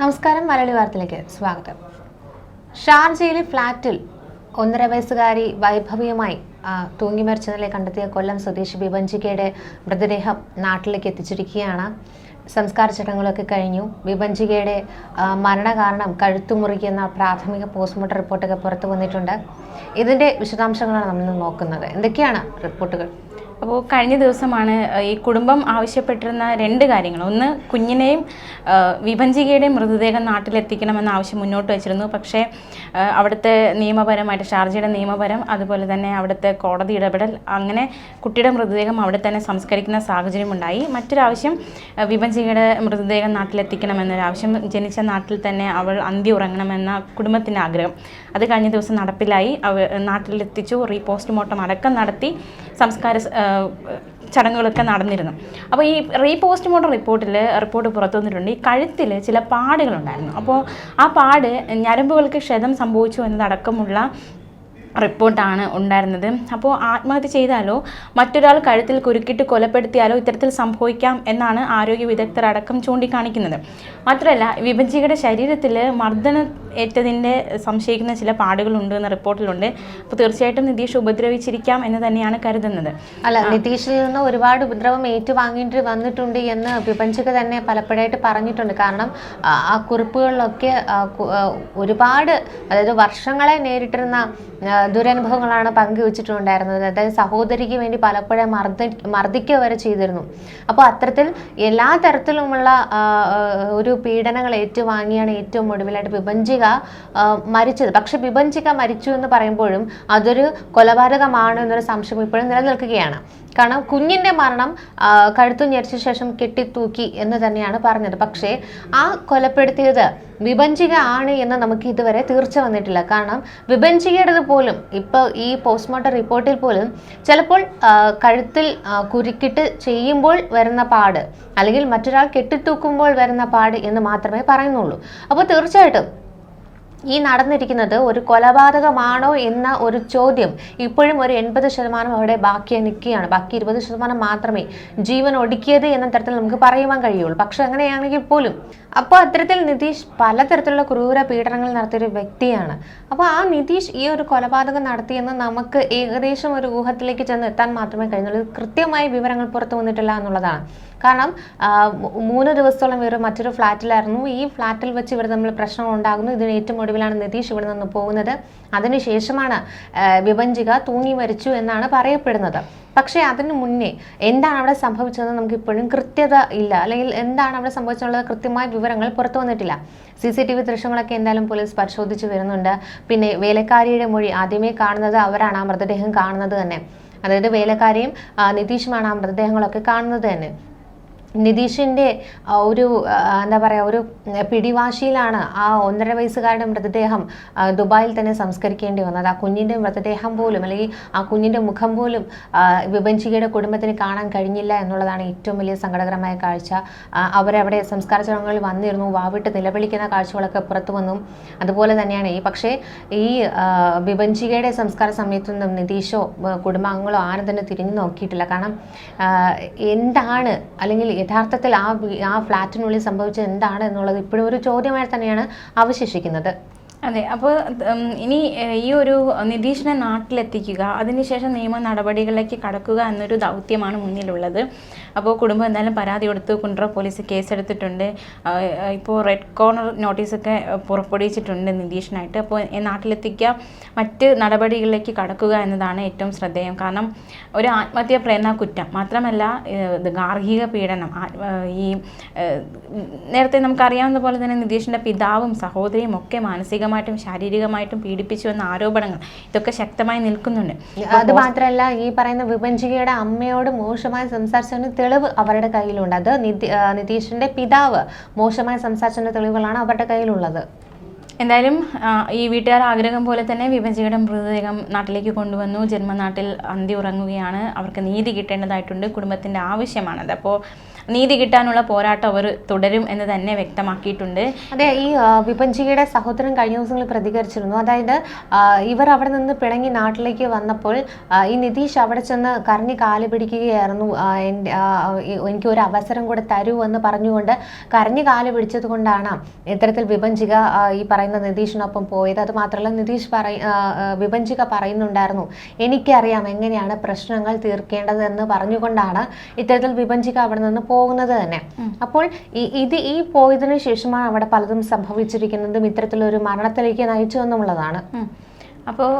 നമസ്കാരം മലയാളി വാർത്തയിലേക്ക് സ്വാഗതം. ഷാർജയിലെ ഫ്ളാറ്റിൽ ഒന്നര വയസ്സുകാരി വൈഭവിയുമായി തൂങ്ങി മരിച്ച നിലയിൽ കണ്ടെത്തിയ കൊല്ലം സ്വദേശി വിഭഞ്ചികയുടെ മൃതദേഹം നാട്ടിലേക്ക് എത്തിച്ചിരിക്കുകയാണ്. സംസ്കാര ചടങ്ങുകളൊക്കെ കഴിഞ്ഞു. വിഭഞ്ചികയുടെ മരണകാരണം കഴുത്തു മുറിക്കുന്ന പ്രാഥമിക പോസ്റ്റ്മോർട്ടം റിപ്പോർട്ടൊക്കെ പുറത്തു വന്നിട്ടുണ്ട്. ഇതിന്റെ വിശദാംശങ്ങളാണ് നമ്മൾ നോക്കുന്നത്. എന്തൊക്കെയാണ് റിപ്പോർട്ടുകൾ? അപ്പോൾ കഴിഞ്ഞ ദിവസമാണ് ഈ കുടുംബം ആവശ്യപ്പെട്ടിരുന്ന രണ്ട് കാര്യങ്ങൾ. ഒന്ന് കുഞ്ഞിനെയും വിഭഞ്ചികയുടെയും മൃതദേഹം നാട്ടിലെത്തിക്കണമെന്ന ആവശ്യം മുന്നോട്ട് വെച്ചിരുന്നു. പക്ഷേ അവിടുത്തെ നിയമപരമായിട്ട് ഷാർജയുടെ നിയമപരം അതുപോലെ തന്നെ അവിടുത്തെ കോടതി ഇടപെടൽ അങ്ങനെ കുട്ടിയുടെ മൃതദേഹം അവിടെ തന്നെ സംസ്കരിക്കുന്ന സാഹചര്യമുണ്ടായി മറ്റൊരാവശ്യം വിഭഞ്ചികയുടെ മൃതദേഹം നാട്ടിലെത്തിക്കണമെന്നൊരാവശ്യം ജനിച്ച നാട്ടിൽ തന്നെ അവൾ അന്തി ഉറങ്ങണമെന്ന കുടുംബത്തിന്റെ ആഗ്രഹം. അത് കഴിഞ്ഞ ദിവസം നടപ്പിലായി. അവ നാട്ടിലെത്തിച്ചു. റീ പോസ്റ്റ്മോർട്ടം അടക്കം നടത്തി സംസ്കാര ചടങ്ങുകളൊക്കെ നടന്നിരുന്നു. അപ്പോൾ ഈ റീ പോസ്റ്റ്മോർട്ടം റിപ്പോർട്ടിൽ റിപ്പോർട്ട് പുറത്തു വന്നിട്ടുണ്ട്. ഈ കഴുത്തിൽ ചില പാടുകളുണ്ടായിരുന്നു അപ്പോൾ ആ പാട് ഞരമ്പുകൾക്ക് ക്ഷതം സംഭവിച്ചു എന്നതടക്കമുള്ള റിപ്പോർട്ടാണ് ഉണ്ടായിരുന്നത്. അപ്പോൾ ആത്മഹത്യ ചെയ്താലോ മറ്റൊരാൾ കഴുത്തിൽ കുരുക്കിട്ട് കൊലപ്പെടുത്തിയാലോ ഇത്തരത്തിൽ സംഭവിക്കാം എന്നാണ് ആരോഗ്യ വിദഗ്ധർ അടക്കം ചൂണ്ടിക്കാണിക്കുന്നത്. മാത്രമല്ല വിഭജികയുടെ ശരീരത്തിൽ മർദ്ദനം ഏറ്റതിന്റെ സംശയിക്കുന്ന ചില പാടുകളുണ്ട് എന്ന റിപ്പോർട്ടിലുണ്ട്. അപ്പോൾ തീർച്ചയായിട്ടും നിതീഷ് ഉപദ്രവിച്ചിരിക്കാം എന്ന് തന്നെയാണ് കരുതുന്നത്. അല്ല നിതീഷിൽ നിന്ന് ഒരുപാട് ഉപദ്രവം ഏറ്റുവാങ്ങേണ്ടി വന്നിട്ടുണ്ട് എന്ന് വിപഞ്ചിക തന്നെ പലപ്പോഴായിട്ട് പറഞ്ഞിട്ടുണ്ട്. കാരണം ആ, കുറിപ്പുകളിലൊക്കെ ഒരുപാട് അതായത് വർഷങ്ങളെ നേരിട്ടിരുന്ന ദുരനുഭവങ്ങളാണ് പങ്കുവച്ചിട്ടുണ്ടായിരുന്നത്. അതായത് സഹോദരിക്ക് വേണ്ടി പലപ്പോഴും മർദ്ദി മർദ്ദിക്കുക വരെ ചെയ്തിരുന്നു. അപ്പോൾ അത്തരത്തിൽ എല്ലാ തരത്തിലുമുള്ള ഒരു പീഡനങ്ങൾ ഏറ്റുവാങ്ങിയാണ് ഏറ്റവും ഒടുവിലായിട്ട് വിഭഞ്ചിക മരിച്ചത്. പക്ഷെ വിഭഞ്ചിക മരിച്ചു എന്ന് പറയുമ്പോഴും അതൊരു കൊലപാതകമാണ് എന്നൊരു സംശയം ഇപ്പോഴും നിലനിൽക്കുകയാണ്. കാരണം കുഞ്ഞിന്റെ മരണം കഴുത്തു ഞെരിച്ച ശേഷം കെട്ടിത്തൂക്കി എന്ന് തന്നെയാണ് പറഞ്ഞത്. പക്ഷേ ആ കൊലപ്പെടുത്തിയത് വിഭഞ്ചിക ആണ് എന്ന് നമുക്ക് ഇതുവരെ തീർച്ച വന്നിട്ടില്ല. കാരണം വിഭഞ്ചികയുടേത് പോലും ഇപ്പോൾ ഈ പോസ്റ്റ്മോർട്ടം റിപ്പോർട്ടിൽ പോലും ചിലപ്പോൾ കഴുത്തിൽ കുരുക്കിട്ട് ചെയ്യുമ്പോൾ വരുന്ന പാട് അല്ലെങ്കിൽ മറ്റൊരാൾ കെട്ടിത്തൂക്കുമ്പോൾ വരുന്ന പാട് എന്ന് മാത്രമേ പറയുന്നുള്ളൂ. അപ്പോൾ തീർച്ചയായിട്ടും ഈ നടന്നിരിക്കുന്നത് ഒരു കൊലപാതകമാണോ എന്ന ഒരു ചോദ്യം ഇപ്പോഴും ഒരു എൺപത് ശതമാനം അവിടെ ബാക്കി നിൽക്കുകയാണ്. ബാക്കി ഇരുപത് ശതമാനം മാത്രമേ ജീവൻ ഒടുക്കിയത് എന്ന തരത്തിൽ നമുക്ക് പറയുവാൻ കഴിയുള്ളൂ. പക്ഷെ അങ്ങനെയാണെങ്കിൽ പോലും അപ്പോൾ അത്തരത്തിൽ നിതീഷ് പലതരത്തിലുള്ള ക്രൂര പീഡനങ്ങൾ നടത്തിയൊരു വ്യക്തിയാണ്. അപ്പോൾ ആ നിതീഷ് ഈ ഒരു കൊലപാതകം നടത്തിയെന്ന് നമുക്ക് ഏകദേശം ഒരു ഊഹത്തിലേക്ക് ചെന്ന് എത്താൻ മാത്രമേ കഴിഞ്ഞുള്ളൂ. കൃത്യമായ വിവരങ്ങൾ പുറത്തു വന്നിട്ടില്ല എന്നുള്ളതാണ്. കാരണം മൂന്ന് ദിവസത്തോളം ഇവർ മറ്റൊരു ഫ്ലാറ്റിലായിരുന്നു. ഈ ഫ്ലാറ്റിൽ വെച്ച് ഇവർ തമ്മിൽ പ്രശ്നം ഉണ്ടാകുന്നു. ഇതിന് ഏറ്റവും ഒടുവിലാണ് നിതീഷ് ഇവിടെ നിന്ന് പോകുന്നത്. അതിനുശേഷമാണ് വിഭഞ്ചിക തൂങ്ങി മരിച്ചു എന്നാണ് പറയപ്പെടുന്നത്. പക്ഷേ അതിനു മുന്നേ എന്താണ് അവിടെ സംഭവിച്ചതെന്ന് നമുക്ക് ഇപ്പോഴും കൃത്യത ഇല്ല. അല്ലെങ്കിൽ എന്താണ് അവിടെ സംഭവിച്ചുള്ളത് കൃത്യമായ വിവരങ്ങൾ പുറത്തു വന്നിട്ടില്ല. സി സി ടി വി ദൃശ്യങ്ങളൊക്കെ എന്തായാലും പോലീസ് പരിശോധിച്ച് വരുന്നുണ്ട്. പിന്നെ വേലക്കാരിയുടെ മൊഴി ആദ്യമേ കാണുന്നത് അവരാണ് ആ മൃതദേഹം കാണുന്നത് തന്നെ. അതായത് വേലക്കാരിയും നിതീഷുമാണ് ആ മൃതദേഹങ്ങളൊക്കെ കാണുന്നത് തന്നെ. നിതീഷിന്റെ ഒരു എന്താ പറയുക ഒരു പിടിവാശിയിലാണ് ആ ഒന്നര വയസ്സുകാരുടെ മൃതദേഹം ദുബായിൽ തന്നെ സംസ്കരിക്കേണ്ടി വന്നത്. ആ കുഞ്ഞിന്റെ മൃതദേഹം പോലും അല്ലെങ്കിൽ ആ കുഞ്ഞിന്റെ മുഖം പോലും വിഭഞ്ചികയുടെ കുടുംബത്തിന് കാണാൻ കഴിഞ്ഞില്ല എന്നുള്ളതാണ് ഏറ്റവും വലിയ സങ്കടകരമായ കാഴ്ച. അവരവിടെ സംസ്കാര ചടങ്ങുകളിൽ വന്നിരുന്നു വാവിട്ട് നിലവിളിക്കുന്ന കാഴ്ചകളൊക്കെ പുറത്തു വന്നു. അതുപോലെ തന്നെയാണ് ഈ പക്ഷേ ഈ വിഭഞ്ചികയുടെ സംസ്കാര സമയത്തൊന്നും നിതീഷോ കുടുംബാംഗങ്ങളോ ആരും തന്നെ തിരിഞ്ഞു നോക്കിയിട്ടില്ല. കാരണം എന്താണ് അല്ലെങ്കിൽ യഥാർത്ഥത്തിൽ ആ ആ ഫ്ലാറ്റിനുള്ളിൽ സംഭവിച്ചത് എന്താണ് എന്നുള്ളത് ഇപ്പോഴും ഒരു ചോദ്യമായി തന്നെയാണ് അവശേഷിക്കുന്നത്. അതെ അപ്പോൾ ഇനി ഈ ഒരു നിതീഷിനെ നാട്ടിലെത്തിക്കുക അതിനുശേഷം നിയമ നടപടികളിലേക്ക് കടക്കുക എന്നൊരു ദൗത്യമാണ് മുന്നിലുള്ളത്. അപ്പോൾ കുടുംബം എന്തായാലും പരാതി കൊടുത്ത് കുണ്ട്ര പോലീസ് കേസെടുത്തിട്ടുണ്ട്. ഇപ്പോൾ റെഡ് കോർണർ നോട്ടീസൊക്കെ പുറപ്പെടുവിച്ചിട്ടുണ്ട് നിതീഷിനായിട്ട് അപ്പോൾ ഈ നാട്ടിലെത്തിക്കുക മറ്റ് നടപടികളിലേക്ക് കടക്കുക എന്നതാണ് ഏറ്റവും ശ്രദ്ധേയം. കാരണം ഒരു ആത്മഹത്യ പ്രേരണ കുറ്റം. മാത്രമല്ല ഗാർഹിക പീഡനം ഈ നേരത്തെ നമുക്കറിയാവുന്ന പോലെ തന്നെ നിതീഷിന്റെ പിതാവും സഹോദരിയും ഒക്കെ മാനസികമായിട്ടും ശാരീരികമായിട്ടും പീഡിപ്പിച്ചു എന്ന ആരോപണങ്ങൾ ഇതൊക്കെ ശക്തമായി നിൽക്കുന്നുണ്ട്. അത് മാത്രമല്ല ഈ പറയുന്ന വിഭജികയുടെ അമ്മയോട് മോശമായി സംസാരിച്ചതിന് തെളിവ് അവരുടെ കയ്യിലുണ്ട്. അത് നിതീഷിന്റെ പിതാവ് മോശമായി സംസാരിച്ചതിന്റെ തെളിവുകളാണ് അവരുടെ കയ്യിലുള്ളത്. എന്തായാലും ഈ വീട്ടുകാർ ആഗ്രഹം പോലെ തന്നെ വിഭജിയുടെ മൃതദേഹം നാട്ടിലേക്ക് കൊണ്ടുവന്നു. ജന്മനാട്ടിൽ അന്തി ഉറങ്ങുകയാണ്. അവർക്ക് നീതി കിട്ടേണ്ടതായിട്ടുണ്ട്. കുടുംബത്തിന്റെ ആവശ്യമാണത്. അപ്പോൾ നീതി കിട്ടാനുള്ള പോരാട്ടം അവർ തുടരും എന്ന് തന്നെ വ്യക്തമാക്കിയിട്ടുണ്ട്. അതെ ഈ വിപഞ്ചിയുടെ സഹോദരൻ കഴിഞ്ഞ ദിവസങ്ങളിൽ പ്രതികരിച്ചിരുന്നു. അതായത് ഇവർ അവിടെ നിന്ന് പിണങ്ങി നാട്ടിലേക്ക് വന്നപ്പോൾ ഈ നിതീഷ് അവിടെ ചെന്ന് കരഞ്ഞ് കാൽ പിടിക്കുകയായിരുന്നു. എനിക്ക് ഒരു അവസരം കൂടെ തരൂ എന്ന് പറഞ്ഞുകൊണ്ട് കരഞ്ഞ് കാൽ പിടിച്ചത് കൊണ്ടാണ് ഇത്തരത്തിൽ വിഭജിക ഈ പറയുന്ന നിതീഷിനൊപ്പം പോയത്. അത് മാത്രമല്ല നിതീഷ് പറയ വിപഞ്ചിക പറയുന്നുണ്ടായിരുന്നു എനിക്കറിയാം എങ്ങനെയാണ് പ്രശ്നങ്ങൾ തീർക്കേണ്ടതെന്ന് പറഞ്ഞുകൊണ്ടാണ് ഇത്തരത്തിൽ വിഭജിക അവിടെ നിന്ന് പോകുന്നത് തന്നെ. അപ്പോൾ ഈ ഇത് ഈ പോയതിനു ശേഷമാണ് അവിടെ പലതും സംഭവിച്ചിരിക്കുന്നതും ഇത്തരത്തിലൊരു മരണത്തിലേക്ക് നയിച്ചു എന്നുള്ളതാണ്. അപ്പോൾ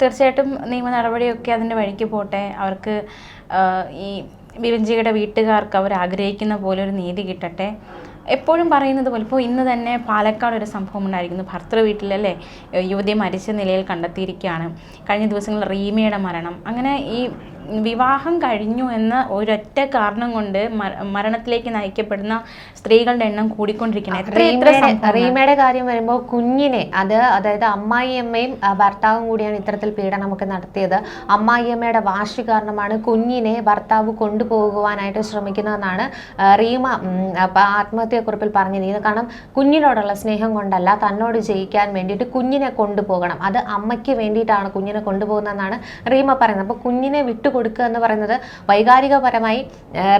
തീർച്ചയായിട്ടും നിയമ നടപടിയൊക്കെ അതിന്റെ വഴിക്ക് പോട്ടെ. അവർക്ക് ഈ വിവഞ്ചിയുടെ വീട്ടുകാർക്ക് അവർ ആഗ്രഹിക്കുന്ന പോലെ ഒരു നീതി കിട്ടട്ടെ. എപ്പോഴും പറയുന്നത് പോലെ ഇപ്പോൾ ഇന്ന് തന്നെ പാലക്കാട് ഒരു സംഭവം ഉണ്ടായിരിക്കുന്നു. ഭർത്തൃ വീട്ടിലല്ലേ യുവതിയെ മരിച്ച നിലയിൽ കണ്ടെത്തിയിരിക്കുകയാണ്. കഴിഞ്ഞ ദിവസങ്ങളിൽ റീമയുടെ മരണം. അങ്ങനെ ഈ വിവാഹം കഴിഞ്ഞു എന്ന ഒരൊറ്റ കാരണം കൊണ്ട് മരണത്തിലേക്ക് നയിക്കപ്പെടുന്ന സ്ത്രീകളുടെ എണ്ണം എത്ര റീമയുടെ കാര്യം വരുമ്പോൾ കുഞ്ഞിനെ അത് അതായത് അമ്മായിയമ്മയും അമ്മയും ഭർത്താവും കൂടിയാണ് ഇത്തരത്തിൽ പീഡനമൊക്കെ നടത്തിയത്. അമ്മായിയമ്മയുടെ വാശി കാരണമാണ് കുഞ്ഞിനെ ഭർത്താവ് കൊണ്ടുപോകുവാനായിട്ട് ശ്രമിക്കുന്നതെന്നാണ് റീമ ആത്മഹത്യക്കുറിപ്പിൽ പറഞ്ഞിരിക്കുന്നത്. കാരണം കുഞ്ഞിനോടുള്ള സ്നേഹം കൊണ്ടല്ല തന്നോട് ജയിക്കാൻ വേണ്ടിയിട്ട് കുഞ്ഞിനെ കൊണ്ടുപോകണം. അത് അമ്മയ്ക്ക് വേണ്ടിയിട്ടാണ് കുഞ്ഞിനെ കൊണ്ടുപോകുന്നതെന്നാണ് റീമ പറയുന്നത്. അപ്പോൾ കുഞ്ഞിനെ വിട്ടുകൊടുക്കുക എന്ന് പറയുന്നത് വൈകാരികപരമായി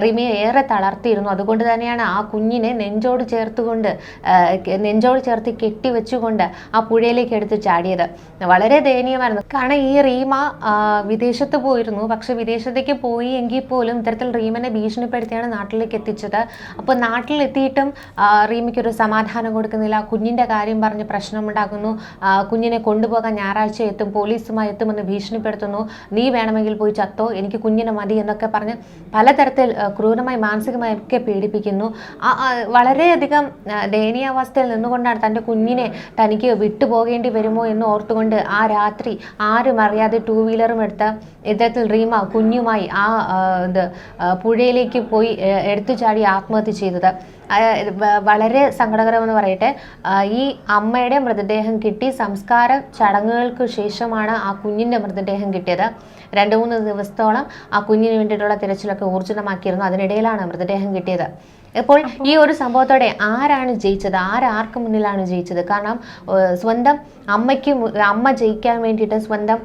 റിമിയെ ഏറെ തളർത്തിയിരുന്നു. അതുകൊണ്ട് തന്നെയാണ് ആ കുഞ്ഞിനെ നെഞ്ചോട് ചേർത്തുകൊണ്ട് നെഞ്ചോട് ചേർത്ത് കെട്ടിവെച്ചുകൊണ്ട് ആ പുഴയിലേക്ക് എടുത്ത് ചാടിയത്. വളരെ ദയനീയമായിരുന്നു. കാരണം ഈ റീമ വിദേശത്ത് പോയിരുന്നു. പക്ഷെ വിദേശത്തേക്ക് പോയി എങ്കിൽ പോലും ഇത്തരത്തിൽ റീമനെ ഭീഷണിപ്പെടുത്തിയാണ് നാട്ടിലേക്ക് എത്തിച്ചത്. അപ്പോൾ നാട്ടിലെത്തിയിട്ടും റീമയ്ക്കൊരു സമാധാനം കൊടുക്കുന്നില്ല. കുഞ്ഞിന്റെ കാര്യം പറഞ്ഞ് പ്രശ്നമുണ്ടാക്കുന്നു. കുഞ്ഞിനെ കൊണ്ടുപോകാൻ ഞായറാഴ്ച എത്തും പോലീസുമായി എത്തുമെന്ന് ഭീഷണിപ്പെടുത്തുന്നു. നീ വേണമെങ്കിൽ പോയി ചത്തോ എനിക്ക് കുഞ്ഞിനെ മതി എന്നൊക്കെ പറഞ്ഞ് പലതരത്തിൽ ക്രൂരമായി മാനസികമായി ഒക്കെ പീഡിപ്പിക്കുന്നു. വളരെയധികം ദയനീയാവസ്ഥയിൽ നിന്നുകൊണ്ടാണ് തന്റെ കുഞ്ഞിനെ തനിക്ക് വിട്ടുപോകേണ്ടി വരുമോ എന്ന് ഓർത്തുകൊണ്ട് ആ രാത്രി ആരും അറിയാതെ ടൂ വീലറും എടുത്ത് ഇത്തരത്തിൽ റീമ കുഞ്ഞുമായി ആ ഇത് പുഴയിലേക്ക് പോയി എടുത്തു ചാടി ആത്മഹത്യ ചെയ്തത്. വളരെ സങ്കടകരമെന്ന് പറയട്ടെ. ഈ അമ്മയുടെ മൃതദേഹം കിട്ടി. സംസ്കാര ചടങ്ങുകൾക്ക് ശേഷമാണ് ആ കുഞ്ഞിന്റെ മൃതദേഹം കിട്ടിയത്. രണ്ട് മൂന്ന് ദിവസത്തോളം ആ കുഞ്ഞിന് വേണ്ടിയിട്ടുള്ള തിരച്ചിലൊക്കെ ഊർജിതമാക്കിയിരുന്നു അതിനിടയിലാണ് മൃതദേഹം കിട്ടിയത്. ഇപ്പോൾ ഈ ഒരു സംഭവത്തോടെ ആരാണ് ജയിച്ചത്? ആരാർക്ക് മുന്നിലാണ് ജയിച്ചത്? കാരണം സ്വന്തം അമ്മയ്ക്ക് അമ്മ ജയിക്കാൻ വേണ്ടിയിട്ട് സ്വന്തം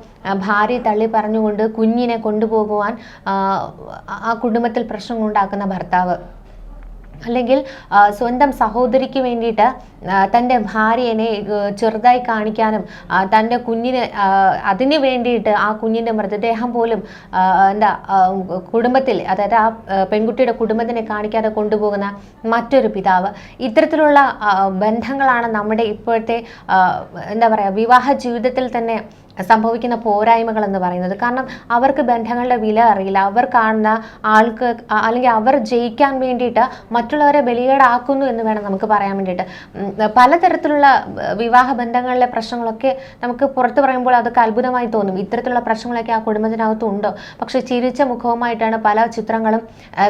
ഭാര്യ തള്ളി പറഞ്ഞുകൊണ്ട് കുഞ്ഞിനെ കൊണ്ടുപോകുവാൻ ആ, കുടുംബത്തിൽ പ്രശ്നം ഉണ്ടാക്കുന്ന ഭർത്താവ്. അല്ലെങ്കിൽ സ്വന്തം സഹോദരിക്ക് വേണ്ടിയിട്ട് തന്റെ ഭാര്യനെ ചെറുതായി കാണിക്കാനും തന്റെ കുഞ്ഞിന് അതിന് വേണ്ടിയിട്ട് ആ കുഞ്ഞിന്റെ മൃതദേഹം പോലും എന്താ കുടുംബത്തിൽ അതായത് ആ, പെൺകുട്ടിയുടെ കുടുംബത്തിനെ കാണിക്കാതെ കൊണ്ടുപോകുന്ന മറ്റൊരു പിതാവ്. ഇത്തരത്തിലുള്ള ബന്ധങ്ങളാണ് നമ്മുടെ ഇപ്പോഴത്തെ എന്താ പറയുക വിവാഹ ജീവിതത്തിൽ തന്നെ സംഭവിക്കുന്ന പോരായ്മകൾ എന്ന് പറയുന്നത്. കാരണം അവർക്ക് ബന്ധങ്ങളുടെ വില അറിയില്ല. അവർ കാണുന്ന ആൾക്ക് അല്ലെങ്കിൽ അവർ ജയിക്കാൻ വേണ്ടിയിട്ട് മറ്റുള്ളവരെ ബലികേടാക്കുന്നു എന്ന് വേണം നമുക്ക് പറയാൻ വേണ്ടിയിട്ട്. പലതരത്തിലുള്ള വിവാഹ ബന്ധങ്ങളിലെ പ്രശ്നങ്ങളൊക്കെ നമുക്ക് പുറത്ത് പറയുമ്പോൾ അതൊക്കെ അത്ഭുതമായി തോന്നും. ഇത്തരത്തിലുള്ള പ്രശ്നങ്ങളൊക്കെ ആ കുടുംബത്തിനകത്ത് ഉണ്ടോ. പക്ഷേ ചിരിച്ച മുഖവുമായിട്ടാണ് പല ചിത്രങ്ങളും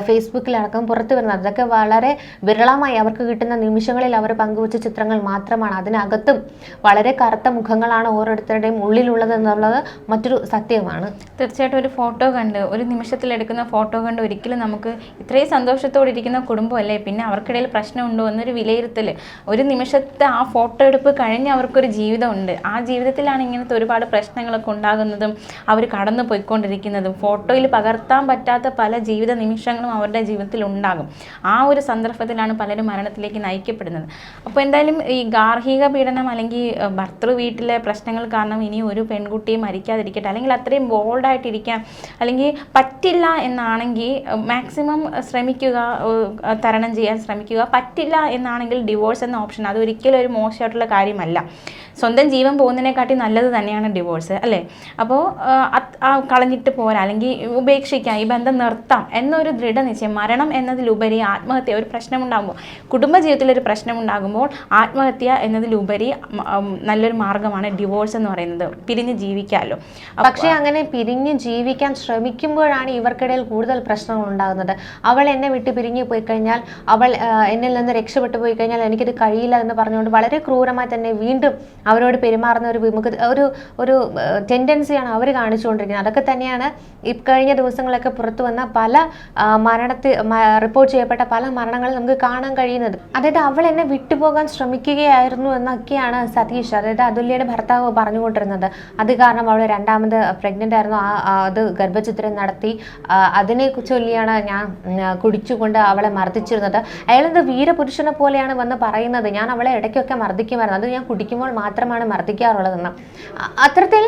ഫേസ്ബുക്കിലടക്കം പുറത്തു വരുന്നത്. അതൊക്കെ വളരെ വിരളമായി അവർക്ക് കിട്ടുന്ന നിമിഷങ്ങളിൽ അവർ പങ്കുവച്ച ചിത്രങ്ങൾ മാത്രമാണ്. അതിനകത്തും വളരെ കറുത്ത മുഖങ്ങളാണ് ഓരോരുത്തരുടെയും ഉള്ളിലുള്ളത് എന്നുള്ളത് മറ്റൊരു സത്യമാണ്. തീർച്ചയായിട്ടും ഒരു ഫോട്ടോ കണ്ട് ഒരു നിമിഷത്തിൽ എടുക്കുന്ന ഫോട്ടോ കണ്ട് ഒരിക്കലും നമുക്ക് ഇത്രയും സന്തോഷത്തോടെ ഇരിക്കുന്ന കുടുംബമല്ലേ? പിന്നെ അവർക്കിടയിൽ പ്രശ്നമുണ്ടോ എന്നൊരു വിലയിരുത്തൽ ഒരു നിമിഷത്തെ ആ ഫോട്ടോ എടുപ്പ് കഴിഞ്ഞ് അവർക്കൊരു ജീവിതമുണ്ട്. ആ ജീവിതത്തിലാണ് ഇങ്ങനത്തെ ഒരുപാട് പ്രശ്നങ്ങളൊക്കെ ഉണ്ടാകുന്നതും അവർ കടന്നു പോയിക്കൊണ്ടിരിക്കുന്നതും ഫോട്ടോയിൽ പകർത്താൻ പറ്റാത്ത പല ജീവിത നിമിഷങ്ങളും അവരുടെ ജീവിതത്തിൽ ഉണ്ടാകും. ആ ഒരു സന്ദർഭത്തിലാണ് പലരും മരണത്തിലേക്ക് നയിക്കപ്പെടുന്നത്. അപ്പോൾ എന്തായാലും ഈ ഗാർഹിക പീഡനം അല്ലെങ്കിൽ ഭർത്തൃ വീട്ടിലെ പ്രശ്നങ്ങൾ കാരണം ഇനി ഒരു പെൺകുട്ടിയെ മരിക്കാതിരിക്കട്ടെ അല്ലെങ്കിൽ അത്രയും ബോൾഡായിട്ടിരിക്കാം അല്ലെങ്കിൽ പറ്റില്ല എന്നാണെങ്കിൽ മാക്സിമം ശ്രമിക്കുക തരണം ചെയ്യാൻ ശ്രമിക്കുക. പറ്റില്ല എന്നാണെങ്കിൽ ഡിവോഴ്സ് എന്ന ഓപ്ഷൻ അതൊരിക്കലും ഒരു മോശമായിട്ടുള്ള കാര്യമല്ല. സ്വന്തം ജീവൻ പോകുന്നതിനെക്കാട്ടി നല്ലത് തന്നെയാണ് ഡിവോഴ്സ് അല്ലേ? അപ്പോൾ കളഞ്ഞിട്ട് പോരാ അല്ലെങ്കിൽ ഉപേക്ഷിക്കാം ഈ ബന്ധം നിർത്താം എന്നൊരു ദൃഢനിശ്ചയം മരണം എന്നതിലുപരി ആത്മഹത്യ ഒരു പ്രശ്നമുണ്ടാകുമ്പോൾ കുടുംബജീവിതത്തിൽ ഒരു പ്രശ്നമുണ്ടാകുമ്പോൾ ആത്മഹത്യ എന്നതിലുപരി നല്ലൊരു മാർഗമാണ് ഡിവോഴ്സ് എന്ന് പറയുന്നത്. പിരിഞ്ഞ് ജീവിക്കാമല്ലോ പക്ഷേ അങ്ങനെ പിരിഞ്ഞ് ജീവിക്കാൻ ശ്രമിക്കുമ്പോഴാണ് ഇവർക്കിടയിൽ കൂടുതൽ പ്രശ്നങ്ങൾ ഉണ്ടാകുന്നത്. അവൾ എന്നെ വിട്ട് പിരിഞ്ഞു പോയി കഴിഞ്ഞാൽ അവൾ എന്നിൽ നിന്ന് രക്ഷപ്പെട്ടു പോയി കഴിഞ്ഞാൽ എനിക്കിത് കഴിയില്ല എന്ന് പറഞ്ഞുകൊണ്ട് വളരെ ക്രൂരമായി തന്നെ വീണ്ടും അവരോട് പെരുമാറുന്ന ഒരു വിമുഖ ഒരു ഒരു ടെൻഡൻസിയാണ് അവർ കാണിച്ചുകൊണ്ടിരിക്കുന്നത്. അതൊക്കെ തന്നെയാണ് ഈ കഴിഞ്ഞ ദിവസങ്ങളൊക്കെ പുറത്തു വന്ന പല മരണത്തെ മരണത്തിൽ റിപ്പോർട്ട് ചെയ്യപ്പെട്ട പല മരണങ്ങളും നമുക്ക് കാണാൻ കഴിയുന്നത്. അതായത് അവൾ എന്നെ വിട്ടുപോകാൻ ശ്രമിക്കുകയായിരുന്നു എന്നൊക്കെയാണ് സതീഷ് അതായത് അതുല്യയുടെ ഭർത്താവ് പറഞ്ഞുകൊണ്ടിരുന്നത്. അത് കാരണം അവൾ രണ്ടാമത് പ്രഗ്നന്റ് ആയിരുന്നു. ആ ആ, അത് ഗർഭചിത്രം നടത്തി അതിനെ ചൊല്ലിയാണ് ഞാൻ കുടിച്ചുകൊണ്ട് അവളെ മർദ്ദിച്ചിരുന്നത്. അയാളെന്ത് വീരപുരുഷനെ പോലെയാണ് വന്ന് പറയുന്നത്? ഞാൻ അവളെ ഇടയ്ക്കൊക്കെ മർദ്ദിക്കുമായിരുന്നു. അത് ഞാൻ കുടിക്കുമ്പോൾ മാത്രമാണ് മർദ്ദിക്കാറുള്ളതെന്ന്. അത്തരത്തിൽ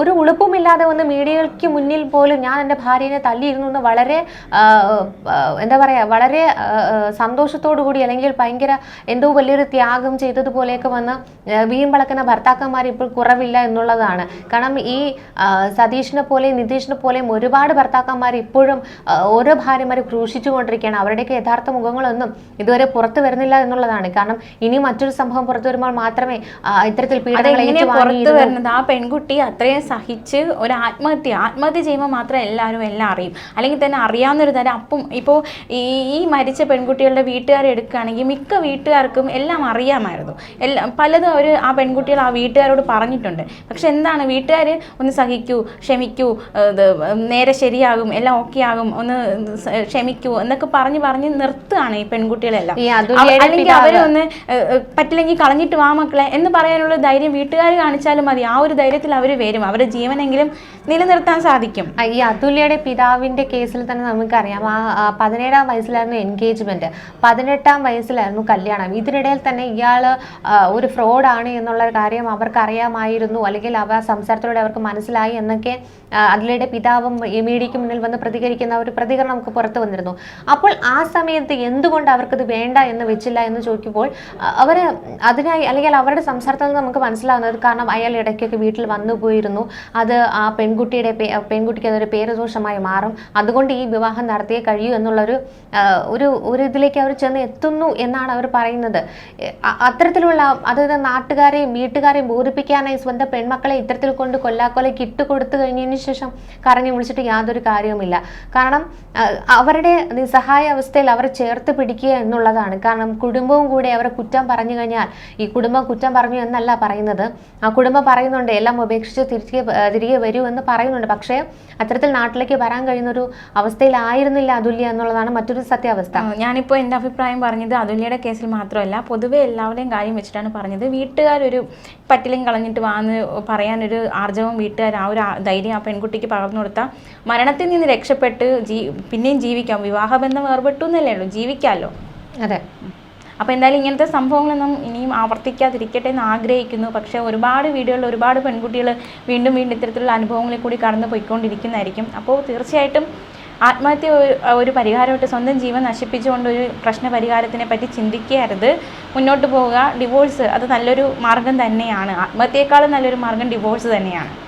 ഒരു ഉളുപ്പുമില്ലാതെ വന്ന് മീഡിയയ്ക്ക് മുന്നിൽ പോലും ഞാൻ എന്റെ ഭാര്യനെ തല്ലിയിരുന്നു എന്ന് വളരെ എന്താ പറയുക വളരെ സന്തോഷത്തോടു കൂടി അല്ലെങ്കിൽ ഭയങ്കര എന്തോ വലിയൊരു ത്യാഗം ചെയ്തതുപോലെയൊക്കെ വന്ന് വീൺ വളക്കുന്ന ഭർത്താക്കന്മാർ ഇപ്പോൾ കുറവില്ല എന്നുള്ളതാണ്. കാരണം ഈ സതീഷിനെ പോലെയും നിതീഷിനെ പോലെയും ഒരുപാട് ഭർത്താക്കന്മാർ ഇപ്പോഴും ഓരോ ഭാര്യമാരെ ക്രൂശിച്ചുകൊണ്ടിരിക്കുകയാണ് അവരുടെയൊക്കെ യഥാർത്ഥ മുഖങ്ങളൊന്നും ഇതുവരെ പുറത്തു വരുന്നില്ല എന്നുള്ളതാണ്. കാരണം ഇനി മറ്റൊരു സംഭവം പുറത്തു വരുമ്പോൾ മാത്രമേ ഇത്തരത്തിൽ പുറത്തു വരുന്നത്? ആ പെൺകുട്ടി അത്രയും സഹിച്ച് ഒരു ആത്മഹത്യ ആത്മഹത്യ ചെയ്യുമ്പോൾ മാത്രം എല്ലാവരും എല്ലാം അറിയും. അല്ലെങ്കിൽ തന്നെ അറിയാവുന്നൊരു തരം അപ്പം ഇപ്പോൾ ഈ മരിച്ച പെൺകുട്ടികളുടെ വീട്ടുകാരെ എടുക്കുകയാണെങ്കിൽ മിക്ക വീട്ടുകാർക്കും എല്ലാം അറിയാമായിരുന്നു. എല്ലാം പലതും അവർ ആ പെൺകുട്ടികൾ ആ വീട്ടുകാരോട് പറഞ്ഞിട്ടുണ്ട്. പക്ഷെ എന്താണ്? വീട്ടുകാർ ഒന്ന് സഹിക്കൂ ക്ഷമിക്കൂ നേരെ ശരിയാകും എല്ലാം ഓക്കെ ആകും ഒന്ന് ക്ഷമിക്കൂ എന്നൊക്കെ പറഞ്ഞ് പറഞ്ഞ് നിർത്തുകയാണ് ഈ പെൺകുട്ടികളെല്ലാം. അല്ലെങ്കിൽ അവരൊന്ന് പറ്റില്ലെങ്കിൽ കളഞ്ഞിട്ട് വാ മക്കളെ എന്ന് പറയാനുള്ള ധൈര്യം വീട്ടുകാർ കാണിച്ചാലും മതി. ആ ഒരു ധൈര്യത്തിൽ അവർ വരും. അവരുടെ ജീവനെങ്കിലും നിലനിർത്താൻ സാധിക്കും. ഈ അതുല്യയുടെ പിതാവിന്റെ കേസിൽ തന്നെ നമുക്കറിയാം. ആ പതിനേഴാം വയസ്സിലായിരുന്നു എൻഗേജ്മെന്റ്. പതിനെട്ടാം വയസ്സിലായിരുന്നു കല്യാണം. ഇതിനിടയിൽ തന്നെ ഇയാൾ ഒരു ഫ്രോഡാണ് എന്നുള്ള കാര്യം അവർക്ക് അറിയാമായിരുന്നു അല്ലെങ്കിൽ അവ സംസാരത്തിലൂടെ അവർക്ക് മനസ്സിലായി എന്നൊക്കെ അതിലയുടെ പിതാവും മീഡിയയ്ക്ക് മുന്നിൽ വന്ന് പ്രതികരിക്കുന്ന ഒരു പ്രതികരണം നമുക്ക് പുറത്തു വന്നിരുന്നു. അപ്പോൾ ആ സമയത്ത് എന്തുകൊണ്ട് അവർക്കത് വേണ്ട എന്ന് വെച്ചില്ല എന്ന് ചോദിക്കുമ്പോൾ അവർ അതിനായി അല്ലെങ്കിൽ അവരുടെ സംസാരത്തിൽ നിന്ന് നമുക്ക് മനസ്സിലാവുന്നത് കാരണം അയാൾ ഇടയ്ക്കൊക്കെ വീട്ടിൽ വന്നു പോയിരുന്നു. അത് ആ പെൺകുട്ടിയുടെ പെൺകുട്ടിക്ക് അതൊരു പേരദോഷമായി മാറും. അതുകൊണ്ട് ഈ വിവാഹം നടത്തിയേ കഴിയൂ എന്നുള്ളൊരു ഒരു ഒരു ഇതിലേക്ക് അവർ ചെന്ന് എത്തുന്നു എന്നാണ് അവർ പറയുന്നത്. അത്തരത്തിലുള്ള അതായത് നാട്ടുകാരെയും വീട്ടുകാരെയും ബോധിപ്പിക്കാനായി സ്വന്തം പെൺമക്കളെ ഇത്തരത്തിൽ കൊണ്ട് കൊല്ലാക്കൊലയ്ക്ക് ഇട്ടുകൊടുത്തു കഴിഞ്ഞതിന് ശേഷം കറങ്ങി വിളിച്ചിട്ട് യാതൊരു കാര്യവുമില്ല. കാരണം അവരുടെ നിസ്സഹായ അവസ്ഥയിൽ അവരെ ചേർത്ത് പിടിക്കുക എന്നുള്ളതാണ്. കാരണം കുടുംബവും കൂടെ അവരെ കുറ്റം പറഞ്ഞു കഴിഞ്ഞാൽ ഈ കുടുംബം കുറ്റം പറഞ്ഞു എന്നല്ല പറയുന്നത്. ആ കുടുംബം പറയുന്നുണ്ട് എല്ലാം ഉപേക്ഷിച്ച് തിരികെ തിരികെ വരൂ എന്ന് പറയുന്നുണ്ട്. പക്ഷേ അത്തരത്തിൽ നാട്ടിലേക്ക് വരാൻ കഴിയുന്ന ഒരു അവസ്ഥയിലായിരുന്നില്ല അതുല്യ എന്നുള്ളതാണ് മറ്റൊരു സത്യാവസ്ഥ. ഞാനിപ്പോൾ എന്റെ അഭിപ്രായം പറഞ്ഞത് അതുല്യയുടെ കേസിൽ മാത്രമല്ല പൊതുവേ എല്ലാവരുടെയും കാര്യം വെച്ചിട്ടാണ് പറഞ്ഞത്. വീട്ടുകാരൊരു പട്ടിലും കളഞ്ഞിട്ട് വാന്ന് പറയാനൊരു ആർജവം വീട്ടുകാർ ആ ഒരു ധൈര്യം ആ പെൺകുട്ടിക്ക് പകർന്നു കൊടുത്താൽ മരണത്തിൽ നിന്ന് രക്ഷപ്പെട്ട് ജീ പിന്നെയും ജീവിക്കാം. വിവാഹബന്ധം വേർപെട്ടു എന്നല്ലേ ഉള്ളൂ ജീവിക്കാമല്ലോ അതെ. അപ്പോൾ എന്തായാലും ഇങ്ങനത്തെ സംഭവങ്ങളൊന്നും ഇനിയും ആവർത്തിക്കാതിരിക്കട്ടെ എന്ന് ആഗ്രഹിക്കുന്നു. പക്ഷേ ഒരുപാട് വീടുകളിൽ ഒരുപാട് പെൺകുട്ടികൾ വീണ്ടും വീണ്ടും ഇത്തരത്തിലുള്ള അനുഭവങ്ങളിൽ കൂടി കടന്നു പോയിക്കൊണ്ടിരിക്കുന്നതായിരിക്കും. അപ്പോൾ തീർച്ചയായിട്ടും ആത്മഹത്യ ഒരു- പരിഹാരമായിട്ട് സ്വന്തം ജീവൻ നശിപ്പിച്ചുകൊണ്ട് ഒരു പ്രശ്ന പരിഹാരത്തിനെ പറ്റി ചിന്തിക്കരുത്. മുന്നോട്ട് പോവുക. ഡിവോഴ്സ് അത് നല്ലൊരു മാർഗം തന്നെയാണ്. ആത്മഹത്യയേക്കാളും നല്ലൊരു മാർഗം ഡിവോഴ്സ് തന്നെയാണ്.